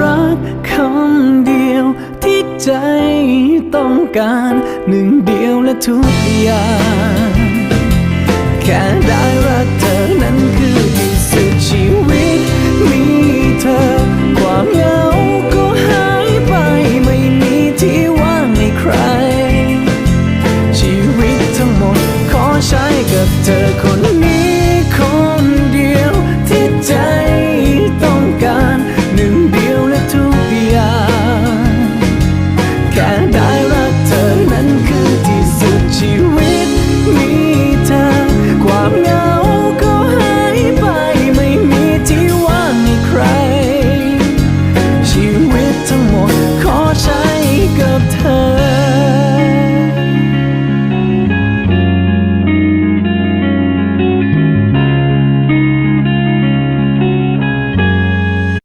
รักคำเดียวที่ใจต้องการหนึ่งเดียวและทุกอย่างแค่ได้รักเธอนั้นคือที่สุดชีวิต มีเธอ ความเหงาก็หายไปไม่มีที่ว่างในใคร ชีวิตทั้งหมดขอใช้กับเธอคน cada